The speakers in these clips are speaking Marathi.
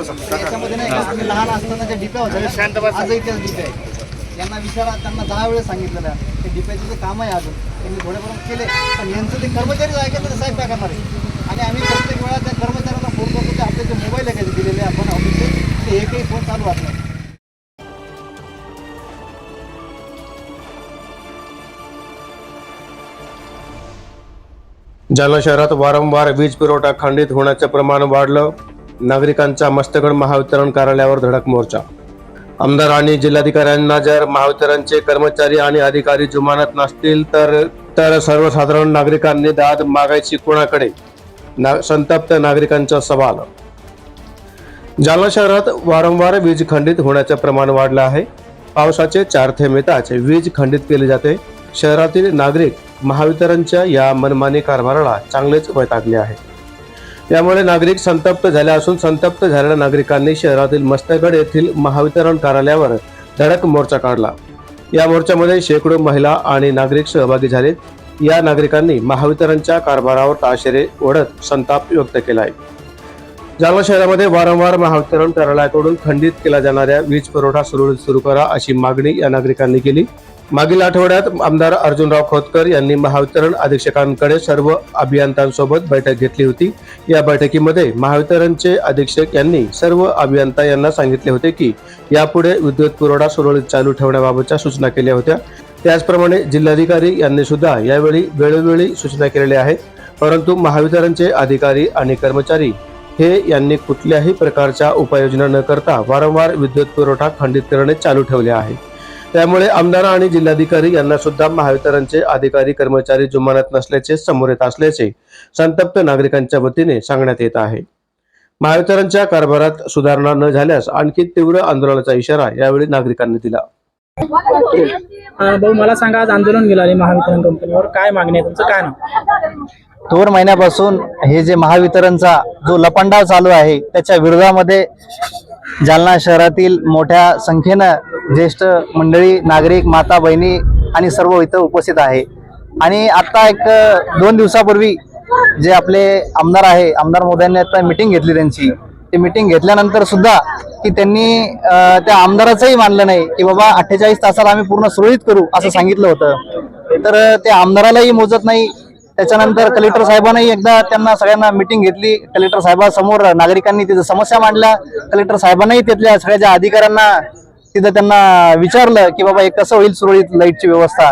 नाही का लहान असताना ज्या डिप्या होत्या आजही त्याच डिप्या आहेत. यांना विचारा त्यांना दहा वेळेस सांगितलेलं आहे. ते डिप्याचे जे काम आहे अजून त्यांनी थोडेपर्यंत केले. पण यांचं ते कर्मचारीच ऐकत तर साहेब काय करणार आहे? आणि आम्ही प्रत्येक वेळा त्या कर्मचाऱ्यांना फोन करतो ते आपले जे मोबाईल आहे का दिलेले आपण ऑफिसचे ते एकही फोन चालू नाही. जालना शहरात वारंवार वीज पुरवठा खंडित होण्याचं प्रमाण वाढलं. नागरिकांचा मस्तगड महावितरण कार्यालयावर धडक मोर्चा. आमदार आणि जिल्हाधिकाऱ्यांना जर महावितरणचे कर्मचारी आणि अधिकारी जुमानत नसतील तर तर सर्वसाधारण नागरिकांनी दाद मागायची कोणाकडे? ना संतप्त नागरिकांचा सवाल. जालना शहरात वारंवार वीज खंडित होण्याचं प्रमाण वाढलं आहे. पावसाचे चार थेंब येताच वीज खंडित केली जाते. शहरातील नागरिक महावितरणच्या या मनमानी कारभाराला चांगलेच वैतागले आहे यामुळे नागरिक संतप्त झाले असून संतप्त झालेल्या नागरिकांनी शहरातील मस्तगड येथील महावितरण कार्यालयावर धडक मोर्चा काढला. या मोर्चामध्ये शेकडो महिला आणि नागरिक सहभागी झालेत या नागरिकांनी महावितरणच्या कारभारावर ताशेरे ओढत संताप व्यक्त केला आहे जालना शहरामध्ये वारंवार महावितरण कार्यालयाकडून खंडित केला जाणाऱ्या वीज पुरवठा सुरळीत सुरू करा अशी मागणी या नागरिकांनी केली. मागील आठवड्यात आमदार अर्जुनराव खोतकर यांनी महावितरण अधीक्षकांकडे सर्व अभियंत्यांसोबत बैठक घेतली होती. या बैठकीमध्ये महावितरणचे अधीक्षक यांनी सर्व अभियंता यांना सांगितले होते की यापुढे विद्युत पुरवठा सुरळीत चालू ठेवण्याबाबतच्या सूचना केल्या होत्या. त्याचप्रमाणे जिल्हाधिकारी यांनी सुद्धा यावेळी वेळोवेळी सूचना केलेल्या आहेत. परंतु महावितरणचे अधिकारी आणि कर्मचारी हे यांनी कुठल्याही प्रकारच्या उपाययोजना न करता वारंवार विद्युत पुरवठा खंडित करणे चालू ठेवले आहे. त्यामुळे आमदार आणि जिल्हाधिकारी यांना सुद्धा महावितरणचे अधिकारी कर्मचारी जुमानत नसल्याचे समोर येत असल्याचे संतप्त नागरिकांच्या वतीने सांगण्यात येत आहे. महावितरणच्या कारभारात सुधारणा न झाल्यास आणखी तीव्र आंदोलनाचा इशारा यावेळी नागरिकांनी दिला. अ, भाऊ मला सांगा आज आंदोलन गेलं महावितरण कंपनीवर काय मागणी आहे? तुमचं काय नाव? दोन महिन्यापासून हे जे महावितरणचा जो लपंडाव चालू आहे त्याच्या विरोधामध्ये जालना शहरातील मोठ्या संख्येनं ज्येष्ठ मंडळी नागरिक माता बहिणी आणि सर्व इथं उपस्थित आहे. आणि आता एक दोन दिवसापूर्वी जे आपले आमदार आहे आमदार मोदयांनी आता मिटिंग घेतली त्यांची. ती मिटिंग घेतल्यानंतर सुद्धा की त्यांनी त्या आमदाराचंही मानलं नाही की बाबा अठ्ठेचाळीस तासाला आम्ही पूर्ण सुरळीत करू असं सांगितलं होतं. तर ते त्या आमदारालाही मोजत नाही त्याच्यानंतर कलेक्टर साहेबांनाही एकदा त्यांना सगळ्यांना मिटिंग घेतली. कलेक्टर साहेबांसमोर नागरिकांनी तिथं समस्या मांडल्या. कलेक्टर साहेबांनाही तिथल्या सगळ्या ज्या अधिकाऱ्यांना तिथं त्यांना विचारलं की बाबा हे कसं होईल सुरळीत लाईटची व्यवस्था?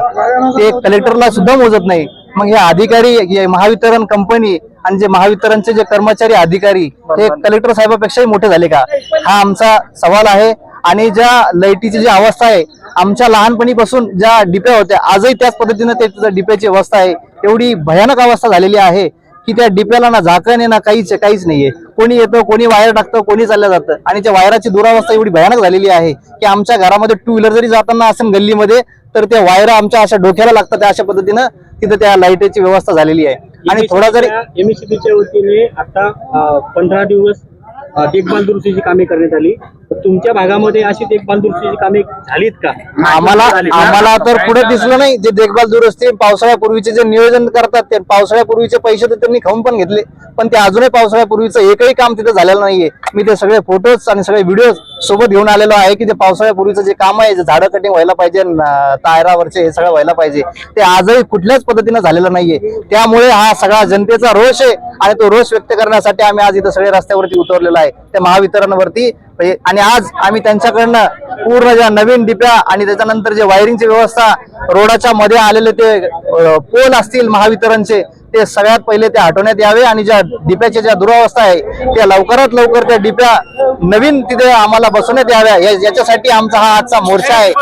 ते कलेक्टरला सुद्धा मोजत नाही. मग हे अधिकारी महावितरण कंपनी आणि जे महावितरणचे जे कर्मचारी अधिकारी हे कलेक्टर साहेबापेक्षाही मोठे झाले का? हा आमचा सवाल आहे. आणि ज्या लाईटीची जी अवस्था आहे आमच्या लहानपणीपासून ज्या डिप्या होत्या आजही त्याच पद्धतीनं ते तिथं डिप्याची अवस्था आहे. एवढी भयानक अवस्था झालेली आहे की त्या डिप्याला ना झाकण ना काहीच काहीच नाहीये. कोणी येतं कोणी वायर टाकतं कोणी चाललं जातं. आणि त्या वायराची दुरावस्था एवढी भयानक झालेली आहे की आमच्या घरामध्ये टू व्हीलर जरी जाताना असेल गल्लीमध्ये तर त्या वायर आमच्या अशा डोक्याला लागतात. त्या अशा पद्धतीनं तिथं त्या लाईटीची व्यवस्था झालेली आहे. आणि थोडा जरी एमएससीबीच्या वतीने आता पंधरा दिवस देखभाल दुरुस्तीची कामे करण्यात आली. तुमच्या भागामध्ये अशी देखभाल दुरुस्तीची कामे झालीत का? आम्हाला? आम्हाला तर पुढे दिसलं नाही. जे देखभाल दुरुस्ती पावसाळ्यापूर्वीचे जे नियोजन करतात ते पावसाळ्यापूर्वीचे पैसे तर त्यांनी खाऊन पण घेतले. पण ते अजूनही पावसाळ्यापूर्वीचं एकही काम तिथे झालेलं नाहीये. मी ते सगळे फोटोज आणि सगळे व्हिडिओ सोबत घेऊन आलेलो आहे की ते पावसाळ्यापूर्वीचं जे काम आहे जे झाडं कटिंग व्हायला पाहिजे टायरावरचे हे सगळं व्हायला पाहिजे. ते आजही कुठल्याच पद्धतीनं झालेलं नाहीये. त्यामुळे हा सगळा जनतेचा रोष आहे. आणि तो रोष व्यक्त करण्यासाठी आम्ही आज इथं सगळे रस्त्यावरती उतरलेलो आहे. त्या महावितरणवरती म्हणजे, आणि आज आम्ही त्यांच्याकडनं पूर्ण ज्या नवीन डिप्या आणि त्याच्यानंतर जे वायरिंगची व्यवस्था रोडाच्या मध्ये आलेले ते पोल असतील महावितरणचे ते सगळ्यात पहिले ते हटवण्यात यावे आणि ज्या डिप्याच्या ज्या दुरावस्था आहे त्या लवकरात लवकर त्या डिप्या नवीन तिथे आम्हाला बसवण्यात याव्या. याच्यासाठी आमचा हा आजचा मोर्चा आहे.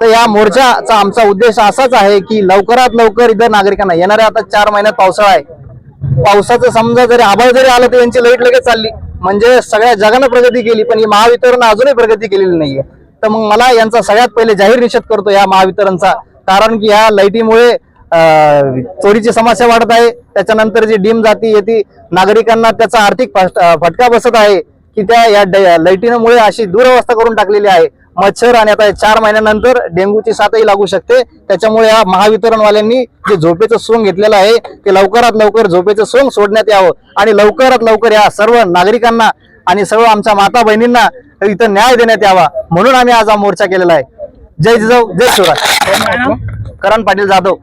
तर या मोर्चाचा आमचा उद्देश असाच आहे की लवकरात लवकर इथं नागरिकांना येणाऱ्या आता चार महिन्यात पावसाळा आहे. पावसाचं समजा जरी आभाळ जरी आलं तर यांची लाइट लगेच चालली. म्हणजे सगळ्या जगानं प्रगती केली पण ही महावितरण अजूनही प्रगती केलेली नाहीये. तर मग मला यांचा सगळ्यात पहिले जाहीर निषेध करतो या महावितरणचा. कारण की ह्या लाईटीमुळे चोरीची समस्या वाढत आहे. त्याच्यानंतर जी डीम जाती येते नागरिकांना त्याचा आर्थिक फटका बसत आहे की त्या या ड- लाईटीमुळे अशी दुरवस्था करून टाकलेली आहे. मच्छर आणि आता चार महिन्यानंतर डेंग्यूची साथही लागू शकते. त्याच्यामुळे या महावितरणवाल्यांनी जे झोपेचं सोंग घेतलेलं आहे ते लवकरात लवकर झोपेचं सोंग सोडण्यात यावं आणि लवकरात लवकर या सर्व नागरिकांना आणि सर्व आमच्या माता बहिणींना इथं न्याय देण्यात यावा. म्हणून आम्ही आज हा मोर्चा केलेला आहे. जय जिजाऊ जय शिवराज करण पाटील जाधव.